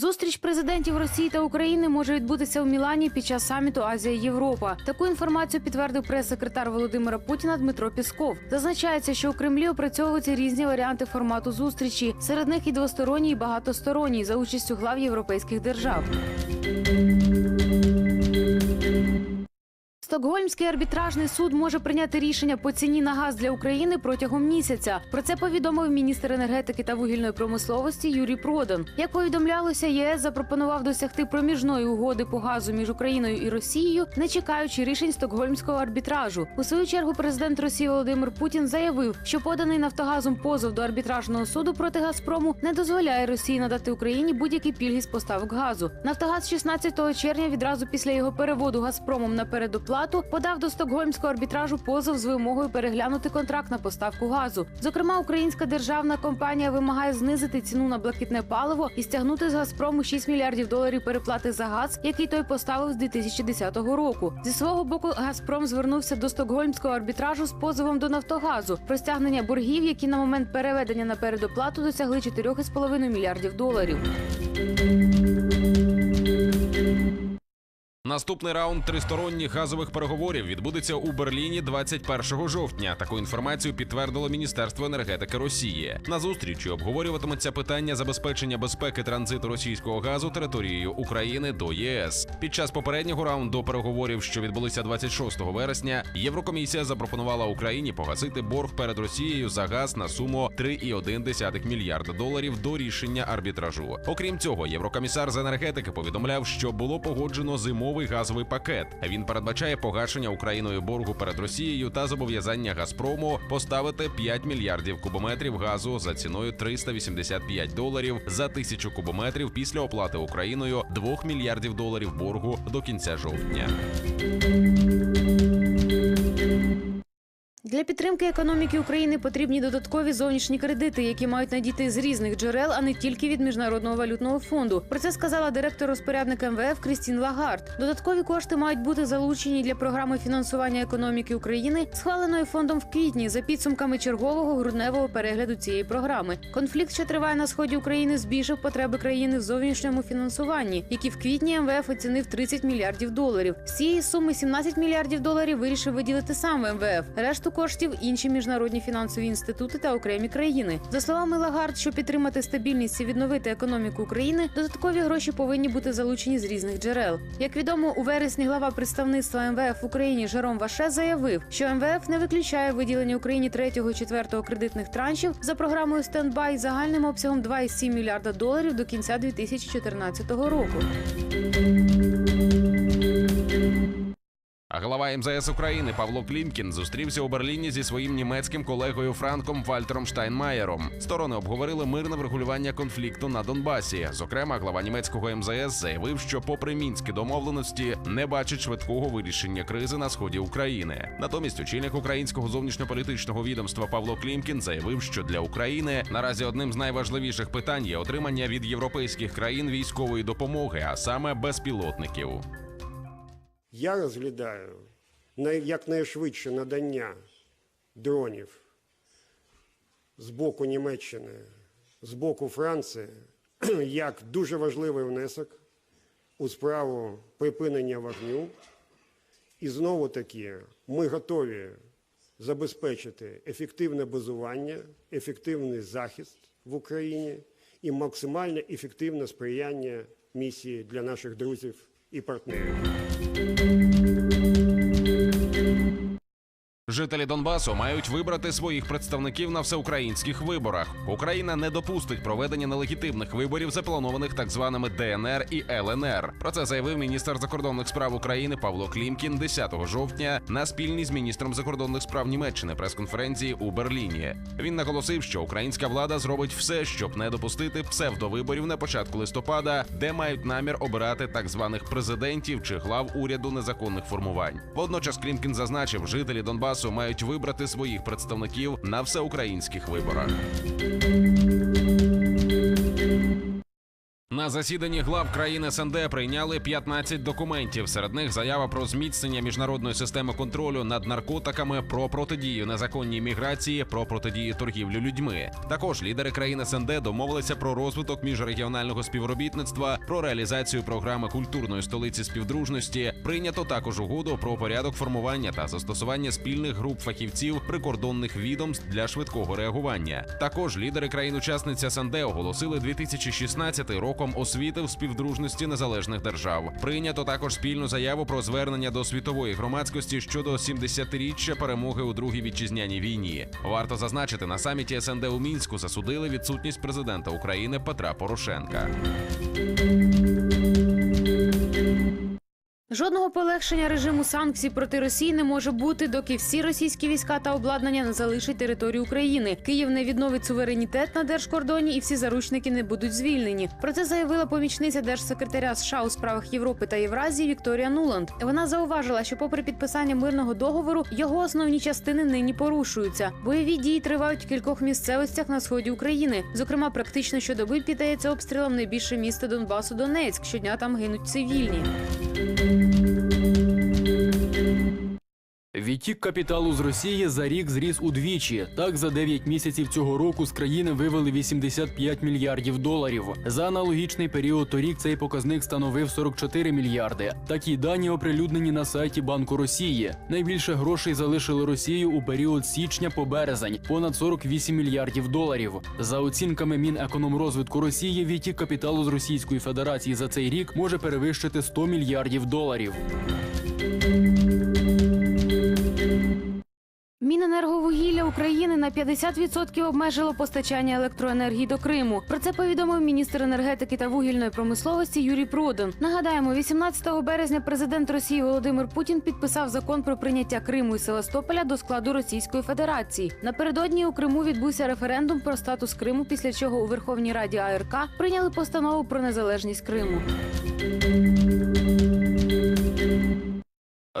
Зустріч президентів Росії та України може відбутися у Мілані під час саміту Азія Європа. Таку інформацію підтвердив прес-секретар Володимира Путіна Дмитро Пісков. Зазначається, що у Кремлі опрацьовуються різні варіанти формату зустрічі. Серед них і двосторонній, і багатосторонній за участю глав європейських держав. Стокгольмський арбітражний суд може прийняти рішення по ціні на газ для України протягом місяця. Про це повідомив міністр енергетики та вугільної промисловості Юрій Продан. Як повідомлялося, ЄС запропонував досягти проміжної угоди по газу між Україною і Росією, не чекаючи рішень стокгольмського арбітражу. У свою чергу президент Росії Володимир Путін заявив, що поданий Нафтогазом позов до арбітражного суду проти Газпрому не дозволяє Росії надати Україні будь-які пільги з поставок газу. Нафтогаз 16 червня відразу після його переводу Газпромом на передоплату подав до стокгольмського арбітражу позов з вимогою переглянути контракт на поставку газу. Зокрема, українська державна компанія вимагає знизити ціну на блакитне паливо і стягнути з Газпрому 6 мільярдів доларів переплати за газ, який той поставив з 2010 року. Зі свого боку, Газпром звернувся до стокгольмського арбітражу з позовом до Нафтогазу про стягнення боргів, які на момент переведення на передоплату досягли 4,5 мільярдів доларів. Наступний раунд тристоронніх газових переговорів відбудеться у Берліні 21 жовтня. Таку інформацію підтвердило Міністерство енергетики Росії. На зустрічі обговорюватимуться питання забезпечення безпеки транзиту російського газу територією України до єС. Під час попереднього раунду переговорів, що відбулися 26 вересня, Єврокомісія запропонувала Україні погасити борг перед Росією за газ на суму 3,1 мільярда доларів до рішення арбітражу. Окрім цього, єврокомісар з енергетики повідомляв, що було погоджено зимовий газовий пакет. Він передбачає погашення Україною боргу перед Росією та зобов'язання Газпрому поставити 5 мільярдів кубометрів газу за ціною 385 доларів за тисячу кубометрів після оплати Україною 2 мільярдів доларів боргу до кінця жовтня. Для підтримки економіки України потрібні додаткові зовнішні кредити, які мають надійти з різних джерел, а не тільки від міжнародного валютного фонду. Про це сказала директор розпорядника МВФ Крістін Лагард. Додаткові кошти мають бути залучені для програми фінансування економіки України, схваленої фондом в квітні за підсумками чергового грудневого перегляду цієї програми. Конфлікт, що триває на сході України, збільшив потреби країни в зовнішньому фінансуванні, які в квітні МВФ оцінив 30 мільярдів доларів. З цієї суми 17 мільярдів доларів вирішив виділити сам МВФ. Решту коштів інші міжнародні фінансові інститути та окремі країни. За словами Лагард, щоб підтримати стабільність і відновити економіку України, додаткові гроші повинні бути залучені з різних джерел. Як відомо, у вересні глава представництва МВФ в Україні Жером Ваше заявив, що МВФ не виключає виділення Україні третього і четвертого кредитних траншів за програмою стендбай загальним обсягом 2,7 мільярда доларів до кінця 2014 року. А глава МЗС України Павло Клімкін зустрівся у Берліні зі своїм німецьким колегою Франком Вальтером Штайнмаєром. Сторони обговорили мирне врегулювання конфлікту на Донбасі. Зокрема, глава німецького МЗС заявив, що, попри мінські домовленості, не бачить швидкого вирішення кризи на сході України. Натомість, очільник українського зовнішньополітичного відомства Павло Клімкін заявив, що для України наразі одним з найважливіших питань є отримання від європейських країн військової допомоги, а саме безпілотників. Я розглядаю якнайшвидше надання дронів з боку Німеччини, з боку Франції, як дуже важливий внесок у справу припинення вогню. І знову таки ми готові забезпечити ефективне базування, ефективний захист в Україні і максимально ефективне сприяння місії для наших друзів і партнерів. Música Жителі Донбасу мають вибрати своїх представників на всеукраїнських виборах. Україна не допустить проведення нелегітимних виборів, запланованих так званими ДНР і ЛНР. Про це заявив міністр закордонних справ України Павло Клімкін 10 жовтня на спільній з міністром закордонних справ Німеччини прес-конференції у Берліні. Він наголосив, що українська влада зробить все, щоб не допустити псевдовиборів на початку листопада, де мають намір обирати так званих президентів чи глав уряду незаконних формувань. Водночас Клімкін зазначив, жителі Донбасу мають вибрати своїх представників на всеукраїнських виборах. На засіданні глав країн СНД прийняли 15 документів. Серед них заява про зміцнення міжнародної системи контролю над наркотиками, про протидію незаконній міграції, про протидію торгівлі людьми. Також лідери країн СНД домовилися про розвиток міжрегіонального співробітництва, про реалізацію програми культурної столиці співдружності. Прийнято також угоду про порядок формування та застосування спільних груп фахівців прикордонних відомств для швидкого реагування. Також лідери країн-учасниць СНД оголосили 2016 роком освіти в співдружності незалежних держав. Прийнято також спільну заяву про звернення до світової громадськості щодо 70-річчя перемоги у другій вітчизняній війні. Варто зазначити, на саміті СНД у мінську засудили відсутність президента України Петра Порошенка. Жодного полегшення режиму санкцій проти Росії не може бути, доки всі російські війська та обладнання не залишать територію України. Київ не відновить суверенітет на держкордоні, і всі заручники не будуть звільнені. Про це заявила помічниця держсекретаря США у справах Європи та Євразії Вікторія Нуланд. Вона зауважила, що, попри підписання мирного договору, його основні частини нині порушуються. Бойові дії тривають в кількох місцевостях на сході України. Зокрема, практично щодоби піддається обстрілам найбільше місто Донбасу Донецьк. Щодня там гинуть цивільні. Відтік капіталу з Росії за рік зріс удвічі. Так, за 9 місяців цього року з країни вивели 85 мільярдів доларів. За аналогічний період торік цей показник становив 44 мільярди. Такі дані оприлюднені на сайті Банку Росії. Найбільше грошей залишили Росію у період січня по березень понад 48 мільярдів доларів. За оцінками Мінекономрозвитку Росії, відтік капіталу з Російської Федерації за цей рік може перевищити 100 мільярдів доларів. Міненерговугілля України на 50% обмежило постачання електроенергії до Криму. Про це повідомив міністр енергетики та вугільної промисловості Юрій Продан. Нагадаємо, 18 березня президент Росії Володимир Путін підписав закон про прийняття Криму і Севастополя до складу Російської Федерації. Напередодні у Криму відбувся референдум про статус Криму, після чого у Верховній Раді АРК прийняли постанову про незалежність Криму.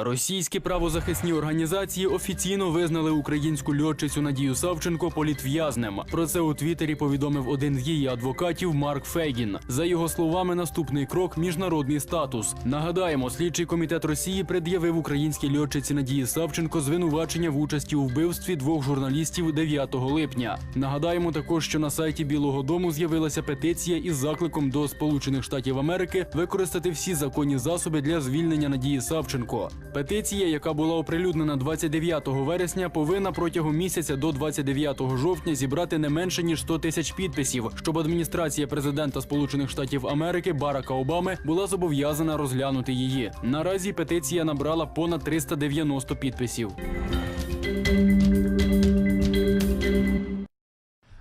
Російські правозахисні організації офіційно визнали українську льотчицю Надію Савченко політв'язнем. Про це у Твіттері повідомив один з її адвокатів Марк Фейгін. За його словами, наступний крок міжнародний статус. Нагадаємо, слідчий комітет Росії пред'явив українській льотчиці Надії Савченко звинувачення в участі у вбивстві двох журналістів 9 липня. Нагадаємо також, що на сайті Білого Дому з'явилася петиція із закликом до Сполучених Штатів Америки використати всі законні засоби для звільнення Надії Савченко. Петиція, яка була оприлюднена 29 вересня, повинна протягом місяця до 29 жовтня зібрати не менше ніж 100 тисяч підписів, щоб адміністрація президента Сполучених Штатів Америки Барака Обами була зобов'язана розглянути її. Наразі петиція набрала понад 390 підписів.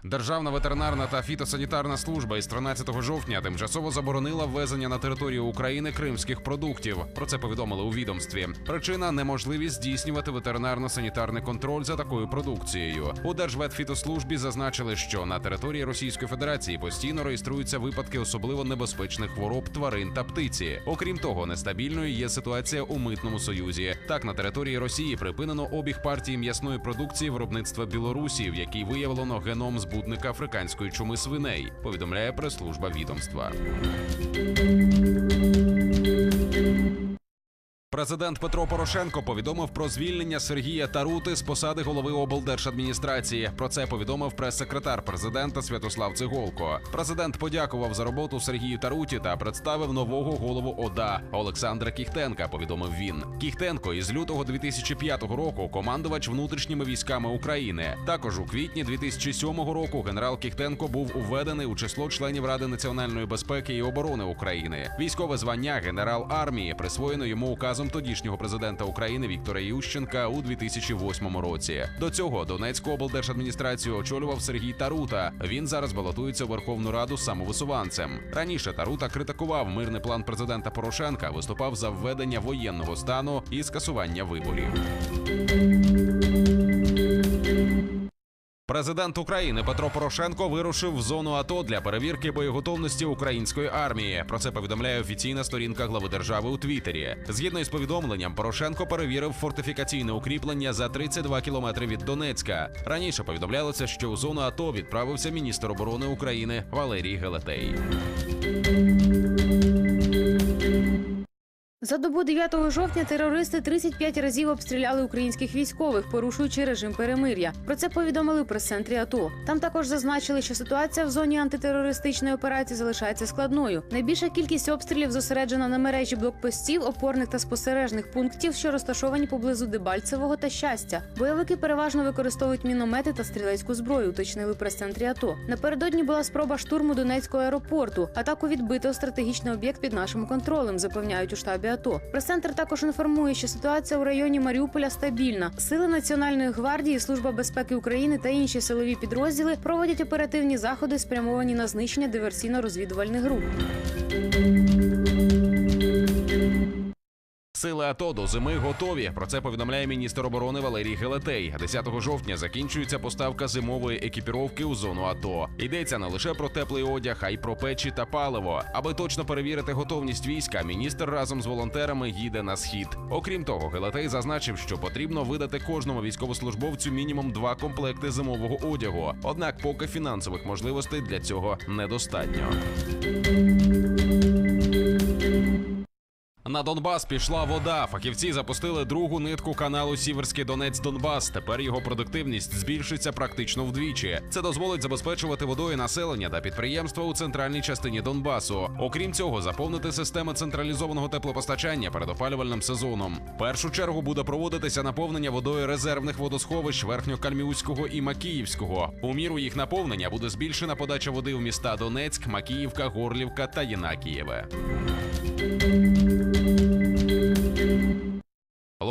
Державна ветеринарна та фітосанітарна служба із 13 жовтня тимчасово заборонила ввезення на територію України кримських продуктів. Про це повідомили у відомстві. Причина неможливість здійснювати ветеринарно-санітарний контроль за такою продукцією. У Держветфітослужбі зазначили, що на території Російської Федерації постійно реєструються випадки особливо небезпечних хвороб тварин та птиці. Окрім того, нестабільною є ситуація у митному союзі. Так на території Росії припинено обіг партії м'ясної продукції виробництва Білорусі, в якій виявлено геном збудника африканської чуми свиней. Повідомляє прес-служба відомства. Президент Петро Порошенко повідомив про звільнення Сергія Тарути з посади голови облдержадміністрації. Про це повідомив прес-секретар президента Святослав Циголко. Президент подякував за роботу Сергію Таруті та представив нового голову ОДА Олександра Кіхтенка. Повідомив він. Кіхтенко із лютого 2005 року командувач внутрішніми військами України. Також у квітні 2007 року генерал Кіхтенко був уведений у число членів Ради національної безпеки і оборони України. Військове звання генерал армії присвоєно йому указом тодішнього президента України Віктора Ющенка у 2008 році. До цього Донецьку облдержадміністрацію очолював Сергій Тарута. Він зараз балотується у Верховну Раду самовисуванцем. Раніше Тарута критикував мирний план президента Порошенка, виступав за введення воєнного стану і скасування виборів. Президент України Петро Порошенко вирушив в зону АТО для перевірки боєготовності української армії. Про це повідомляє офіційна сторінка глави держави у Твіттері. Згідно із повідомленням, Порошенко перевірив фортифікаційне укріплення за 32 кілометри від Донецька. Раніше повідомлялося, що у зону АТО відправився міністр оборони України Валерій Гелетей. За добу 9 жовтня терористи 35 разів обстріляли українських військових, порушуючи режим перемир'я. Про це повідомили в прес-центрі АТО. Там також зазначили, що ситуація в зоні антитерористичної операції залишається складною. Найбільша кількість обстрілів зосереджена на мережі блокпостів, опорних та спостережних пунктів, що розташовані поблизу Дебальцевого та щастя. Бойовики переважно використовують міномети та стрілецьку зброю. Уточнили прес-центрі АТО. Напередодні була спроба штурму Донецького аеропорту. Атаку відбито стратегічний об'єкт під нашим контролем, запевняють у штабі АТО. Прес-центр також інформує, що ситуація у районі Маріуполя стабільна. Сили Національної гвардії, Служба безпеки України та інші силові підрозділи проводять оперативні заходи, спрямовані на знищення диверсійно-розвідувальних груп. Сили АТО до зими готові. Про це повідомляє міністр оборони Валерій Гелетей. 10 жовтня закінчується поставка зимової екіпіровки у зону АТО. Йдеться не лише про теплий одяг, а й про печі та паливо. Аби точно перевірити готовність війська, міністр разом з волонтерами їде на схід. Окрім того, Гелетей зазначив, що потрібно видати кожному військовослужбовцю мінімум два комплекти зимового одягу. Однак, поки фінансових можливостей для цього недостатньо. На Донбас пішла вода. Фахівці запустили другу нитку каналу Сіверський Донець Донбас. Тепер його продуктивність збільшиться практично вдвічі. Це дозволить забезпечувати водою населення та підприємства у центральній частині Донбасу. Окрім цього, заповнити системи централізованого теплопостачання перед опалювальним сезоном. Першу чергу буде проводитися наповнення водою резервних водосховищ Верхньокальмівського і Макіївського. У міру їх наповнення буде збільшена подача води в міста Донецьк, Макіївка, Горлівка та Єнакієве.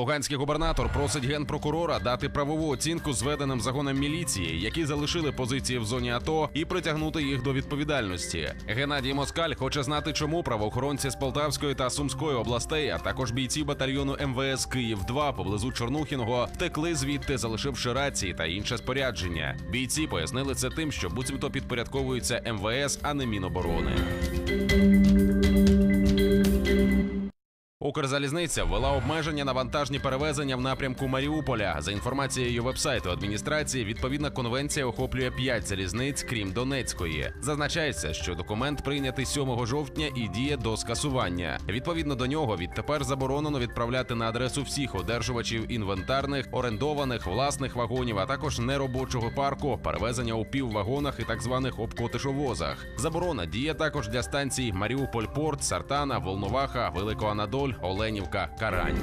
Луганський губернатор просить генпрокурора дати правову оцінку зведеним загонам міліції, які залишили позиції в зоні АТО, і притягнути їх до відповідальності. Геннадій Москаль хоче знати, чому правоохоронці з Полтавської та Сумської областей, а також бійці батальйону МВС Київ 2 поблизу Чорнухіного втекли звідти, залишивши рації та інше спорядження. Бійці пояснили це тим, що буцімто підпорядковуються МВС, а не Міноборони. Укрзалізниця ввела обмеження на вантажні перевезення в напрямку Маріуполя. За інформацією вебсайту адміністрації, відповідна конвенція охоплює 5 залізниць, крім Донецької. Зазначається, що документ прийнятий 7 жовтня і діє до скасування. Відповідно до нього, відтепер заборонено відправляти на адресу всіх одержувачів інвентарних, орендованих, власних вагонів, а також неробочого парку, перевезення у піввагонах і так званих обкотишовозах. Заборона діє також для станцій Маріуполь Порт, Сартана, Волноваха, Великоанадоль, Оленівка, Карань.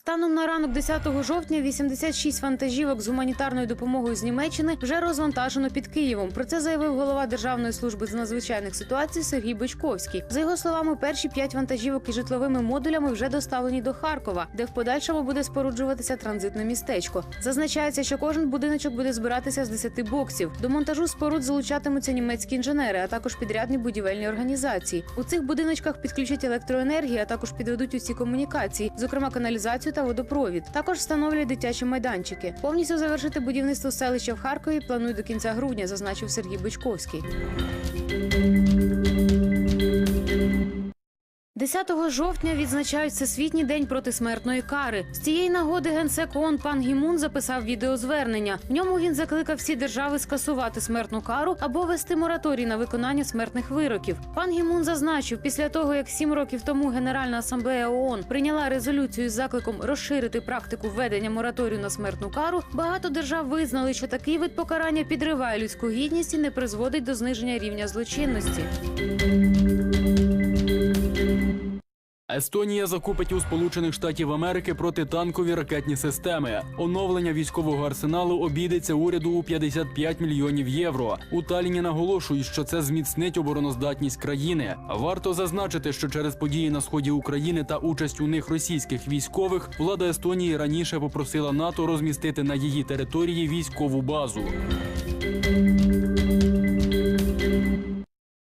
Станом на ранок 10 жовтня 86 вантажівок з гуманітарною допомогою з Німеччини вже розвантажено під Києвом. Про це заявив голова Державної служби з надзвичайних ситуацій Сергій Бичковський. За його словами, перші п'ять вантажівок із житловими модулями вже доставлені до Харкова, де в подальшому буде споруджуватися транзитне містечко. Зазначається, що кожен будиночок буде збиратися з 10 боксів. До монтажу споруд залучатимуться німецькі інженери, а також підрядні будівельні організації. У цих будиночках підключать електроенергію, а також підведуть усі комунікації, зокрема каналізацію та водопровід. Також встановлюють дитячі майданчики. Повністю завершити будівництво селища в Харкові планують до кінця грудня, зазначив Сергій Бичковський. 10 жовтня відзначають Всесвітній день проти смертної кари. З цієї нагоди генсек ООН пан Гімун записав відеозвернення. В ньому він закликав всі держави скасувати смертну кару або вести мораторій на виконання смертних вироків. Пан Гімун зазначив, після того як сім років тому Генеральна асамблея ООН прийняла резолюцію з закликом розширити практику введення мораторію на смертну кару. Багато держав визнали, що такий вид покарання підриває людську гідність і не призводить до зниження рівня злочинності. Естонія закупить у Сполучених Штатів Америки протитанкові ракетні системи. Оновлення військового арсеналу обійдеться уряду у 55 мільйонів євро. У Таліні наголошують, що це зміцнить обороноздатність країни. Варто зазначити, що через події на сході України та участь у них російських військових влада Естонії раніше попросила НАТО розмістити на її території військову базу.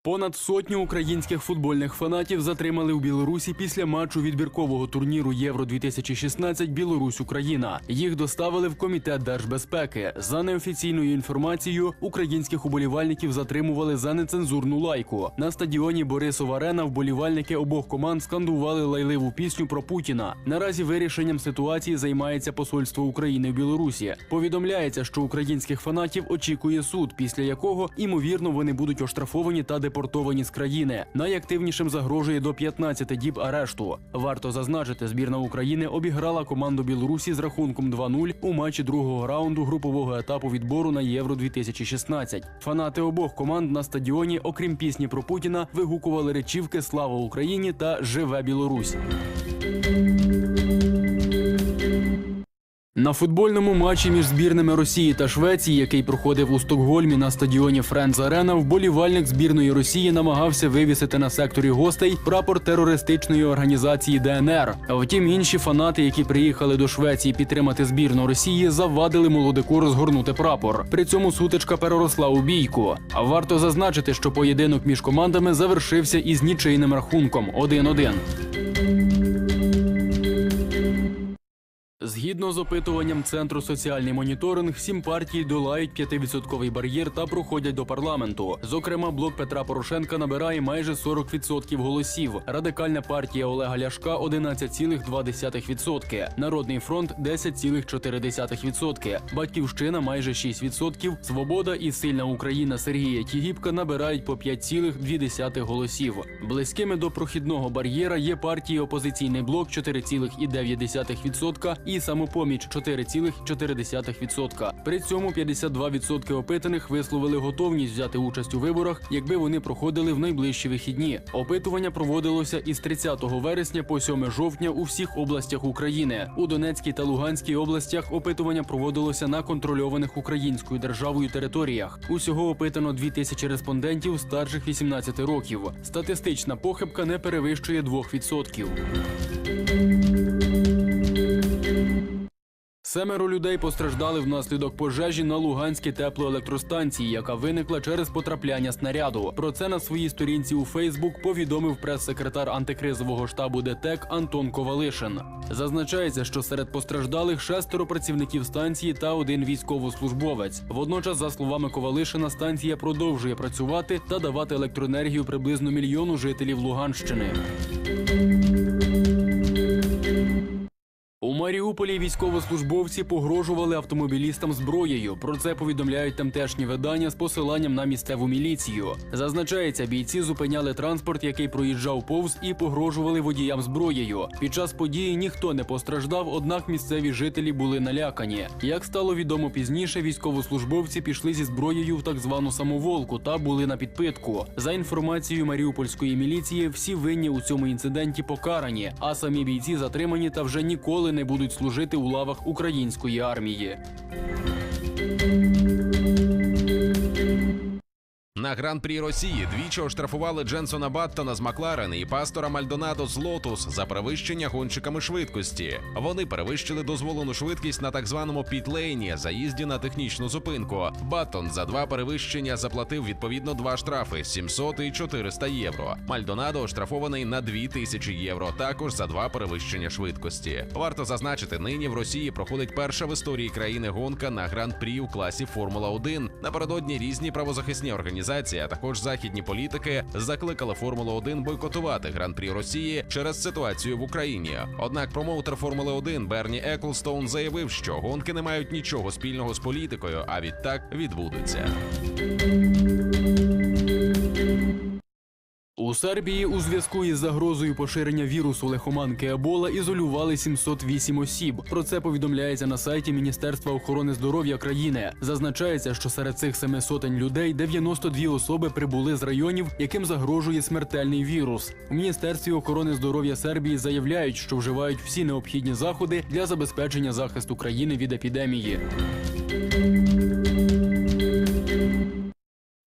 Понад сотню українських футбольних фанатів затримали у Білорусі після матчу відбіркового турніру Євро 2016 Білорусь Україна. Їх доставили в комітет держбезпеки. За неофіційною інформацією, українських уболівальників затримували за нецензурну лайку. На стадіоні Борисов Арена вболівальники обох команд скандували лайливу пісню про Путіна. Наразі вирішенням ситуації займається посольство України в Білорусі. Повідомляється, що українських фанатів очікує суд, після якого імовірно вони будуть оштрафовані та депортовані з країни. Найактивнішим загрожує до 15 діб арешту. Варто зазначити, збірна України обіграла команду Білорусі з рахунком 2-0 у матчі другого раунду групового етапу відбору на Євро 2016. Фанати обох команд на стадіоні, окрім пісні про Путіна, вигукували речівки Слава Україні та Живе Білорусь. На футбольному матчі між збірними Росії та Швеції, який проходив у Стокгольмі на стадіоні Френдз Арена, вболівальник збірної Росії намагався вивісити на секторі гостей прапор терористичної організації ДНР. Втім, інші фанати, які приїхали до Швеції підтримати збірну Росії, завадили молодику розгорнути прапор. При цьому сутичка переросла у бійку. А варто зазначити, що поєдинок між командами завершився із нічийним рахунком 1-1. Згідно з опитуванням центру соціальний моніторинг, сім партій долають 5-відсотковий бар'єр та проходять до парламенту. Зокрема, блок Петра Порошенка набирає майже 40% голосів. Радикальна партія Олега Ляшка 11,2%, Народний фронт 10,4%, Батьківщина майже 6%, Свобода і Сильна Україна Сергія Тігіпка набирають по 5,2% голосів. Близькими до прохідного бар'єра є партії Опозиційний блок 4,9% і самопоміч 4,4%. При цьому 52% опитаних висловили готовність взяти участь у виборах, якби вони проходили в найближчі вихідні. Опитування проводилося із 30 вересня по 7 жовтня у всіх областях України. У Донецькій та Луганській областях опитування проводилося на контрольованих українською державою територіях. Усього опитано 2000 респондентів старших 18 років. Статистична похибка не перевищує 2%. Семеро людей постраждали внаслідок пожежі на Луганській теплоелектростанції, яка виникла через потрапляння снаряду. Про це на своїй сторінці у Фейсбук повідомив прес-секретар антикризового штабу ДТЕК Антон Ковалишин. Зазначається, що серед постраждалих шестеро працівників станції та один військовослужбовець. Водночас, за словами Ковалишина, станція продовжує працювати та давати електроенергію приблизно мільйону жителів Луганщини. Маріуполі військовослужбовці погрожували автомобілістам зброєю. Про це повідомляють тамтешні видання з посиланням на місцеву міліцію. Зазначається, бійці зупиняли транспорт, який проїжджав повз, і погрожували водіям зброєю. Під час події ніхто не постраждав, однак місцеві жителі були налякані. Як стало відомо пізніше, військовослужбовці пішли зі зброєю в так звану самоволку та були на підпитку. За інформацією маріупольської міліції, всі винні у цьому інциденті покарані, а самі бійці затримані та вже ніколи не будуть служити у лавах української армії. На гран-прі Росії двічі оштрафували Дженсона Баттона з Макларен і пастора Мальдонадо з Лотус за перевищення гонщиками швидкості. Вони перевищили дозволену швидкість на так званому пітлейні заїзді на технічну зупинку. Баттон за два перевищення заплатив відповідно два штрафи 700 і 400 євро. Мальдонадо оштрафований на 2000 євро. Також за два перевищення швидкості. Варто зазначити, нині в Росії проходить перша в історії країни гонка на гран-прі у класі Формула 1 Напередодні різні правозахисні організації, а також західні політики закликали Формулу 1 бойкотувати гран-прі Росії через ситуацію в Україні. Однак промоутер Формули 1 Берні Еклстоун заявив, що гонки не мають нічого спільного з політикою, а відтак відбудуться. Сербії у зв'язку із загрозою поширення вірусу лихоманки Ебола ізолювали 708 осіб. Про це повідомляється на сайті Міністерства охорони здоров'я країни. Зазначається, що серед цих семи сотень людей 92 особи прибули з районів, яким загрожує смертельний вірус. У міністерстві охорони здоров'я Сербії заявляють, що вживають всі необхідні заходи для забезпечення захисту країни від епідемії.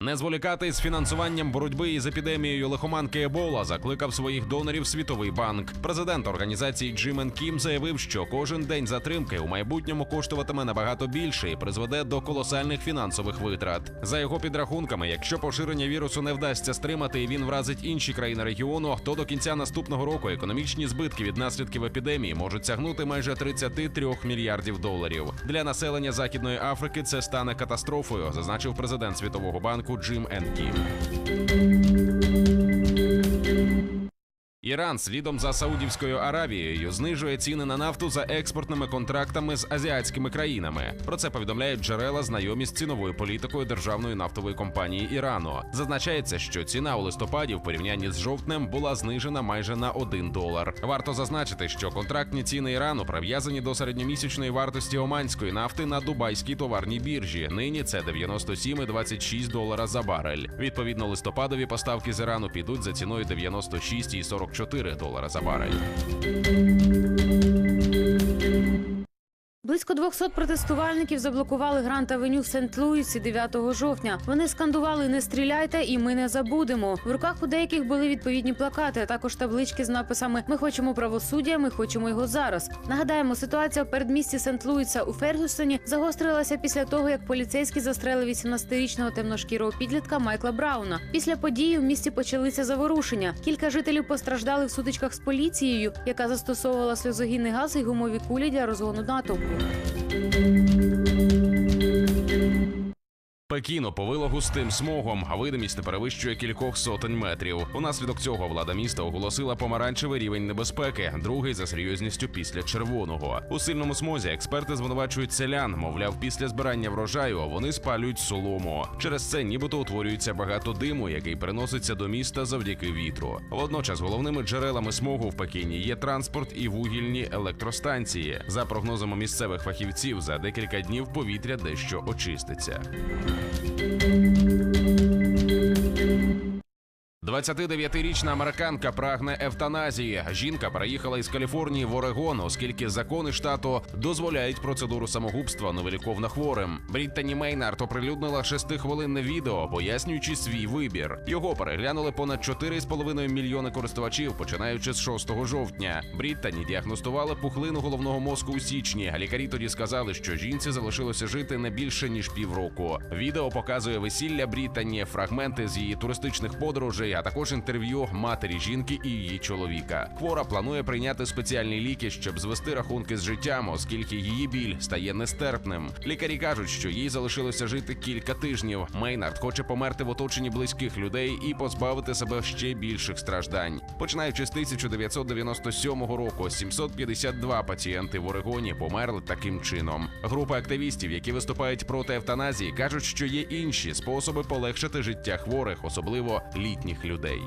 Не зволікати з фінансуванням боротьби із епідемією лихоманки Ебола закликав своїх донорів Світовий банк. Президент організації Джимен Кім заявив, що кожен день затримки у майбутньому коштуватиме набагато більше і призведе до колосальних фінансових витрат. За його підрахунками, якщо поширення вірусу не вдасться стримати і він вразить інші країни регіону, то до кінця наступного року економічні збитки від наслідків епідемії можуть сягнути майже 33 мільярдів доларів. Для населення Західної Африки це стане катастрофою, зазначив президент Світового банку Джим Ен Кім. Іран слідом за Саудівською Аравією знижує ціни на нафту за експортними контрактами з азіатськими країнами. Про це повідомляють джерела, знайомі з ціновою політикою державної нафтової компанії Ірану. Зазначається, що ціна у листопаді в порівнянні з жовтнем була знижена майже на 1 долар. Варто зазначити, що контрактні ціни Ірану прив'язані до середньомісячної вартості оманської нафти на дубайській товарній біржі. Нині це 97,26 долара за барель. Відповідно, листопадові поставки з Ірану підуть за ціною 96,44 долара за барель. Близько 200 протестувальників заблокували Грант Авеню в Сент-Луісі 9 жовтня. Вони скандували Не стріляйте, і ми не забудемо. В руках у деяких були відповідні плакати, а також таблички з написами Ми хочемо правосуддя, ми хочемо його зараз. Нагадаємо, ситуація в передмісті Сент-Луіса у Фергюсоні загострилася після того, як поліцейські застрелили 18-річного темношкірого підлітка Майкла Брауна. Після події в місті почалися заворушення. Кілька жителів постраждали в сутичках з поліцією, яка застосовувала сльозогінний газ і гумові кулі для розгону натовпу. thank you Пекіно повило густим смогом, а видимість не перевищує кількох сотень метрів. Унаслідок цього влада міста оголосила помаранчевий рівень небезпеки, другий за серйозністю після червоного. У сильному смозі експерти звинувачують селян. Мовляв, після збирання врожаю вони спалюють солому. Через це нібито утворюється багато диму, який переноситься до міста завдяки вітру. Водночас головними джерелами смогу в Пекіні є транспорт і вугільні електростанції. За прогнозами місцевих фахівців, за декілька днів повітря дещо очиститься. Música 29-річна американка прагне евтаназії. Жінка переїхала із Каліфорнії в Орегон, оскільки закони штату дозволяють процедуру самогубства невиліковно хворим. Бріттані Мейнард оприлюднила шестихвилинне відео, пояснюючи свій вибір. Його переглянули понад 4,5 мільйони користувачів, починаючи з 6 жовтня. Бріттані діагностували пухлину головного мозку у січні. Лікарі тоді сказали, що жінці залишилося жити не більше ніж півроку. Відео показує весілля Бріттані, фрагменти з її туристичних подорожей, а також інтерв'ю матері жінки і її чоловіка. Хвора планує прийняти спеціальні ліки, щоб звести рахунки з життям, оскільки її біль стає нестерпним. Лікарі кажуть, що їй залишилося жити кілька тижнів. Мейнард хоче померти в оточенні близьких людей і позбавити себе ще більших страждань. Починаючи з 1997 року, 752 пацієнти в Орегоні померли таким чином. Група активістів, які виступають проти евтаназії, кажуть, що є інші способи полегшити життя хворих, особливо літніх людей. Day.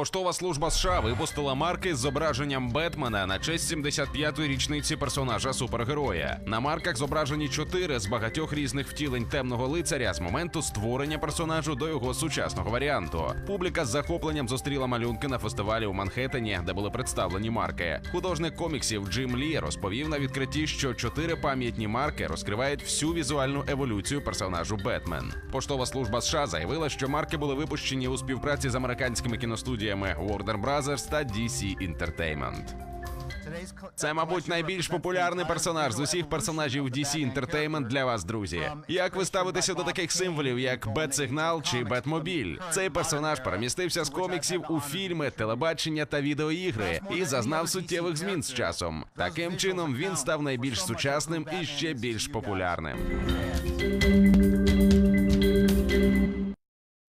Поштова служба США випустила марки з зображенням Бетмена на честь 75-ї річниці персонажа супергероя. На марках зображені чотири з багатьох різних втілень темного лицаря з моменту створення персонажу до його сучасного варіанту. Публіка з захопленням зустріла малюнки на фестивалі у Манхеттені, де були представлені марки. Художник коміксів Джим Лі розповів на відкритті, що чотири пам'ятні марки розкривають всю візуальну еволюцію персонажу Бетмен. Поштова служба США заявила, що марки були випущені у співпраці з американськими кіностудіями Warner Bros. та DC Entertainment. Це, мабуть, найбільш популярний персонаж з усіх персонажів DC Entertainment для вас, друзі. Як ви ставитеся до таких символів, як Бет-сигнал чи Бетмобіль? Цей персонаж перемістився з коміксів у фільми, телебачення та відеоігри і зазнав суттєвих змін з часом. Таким чином він став найбільш сучасним і ще більш популярним.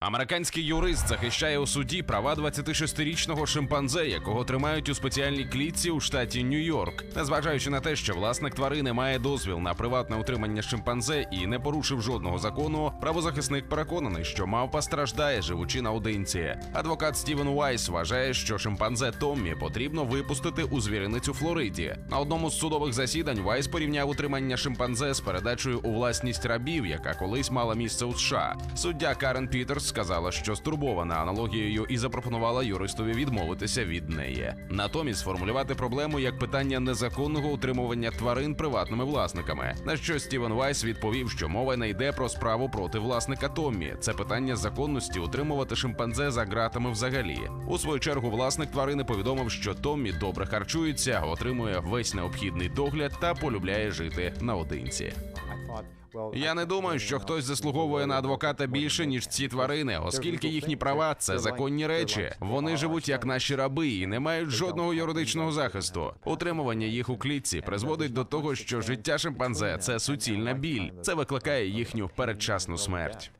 Американський юрист захищає у суді права 26-річного шимпанзе, якого тримають у спеціальній клітці у штаті Нью-Йорк. Незважаючи на те, що власник тварини має дозвіл на приватне утримання шимпанзе і не порушив жодного закону, правозахисник переконаний, що мавпа страждає, живучи наодинці. Адвокат Стівен Уайс вважає, що шимпанзе Томмі потрібно випустити у звіриницю Флориді. На одному з судових засідань Вайс порівняв утримання шимпанзе з передачею у власність рабів, яка колись мала місце у США. Суддя Карен Пітерс сказала, що стурбована аналогією і запропонувала юристові відмовитися від неї. Натомість сформулювати проблему як питання незаконного утримування тварин приватними власниками. На що Стівен Вайс відповів, що мова не йде про справу проти власника Томмі. Це питання законності утримувати шимпанзе за ґратами взагалі. У свою чергу власник тварини повідомив, що Томмі добре харчується, отримує весь необхідний догляд та полюбляє жити наодинці. Я не думаю, що хтось заслуговує на адвоката більше ніж ці тварини, оскільки їхні права це законні речі. Вони живуть як наші раби і не мають жодного юридичного захисту. Утримування їх у клітці призводить до того, що життя шимпанзе це суцільна біль. Це викликає їхню передчасну смерть.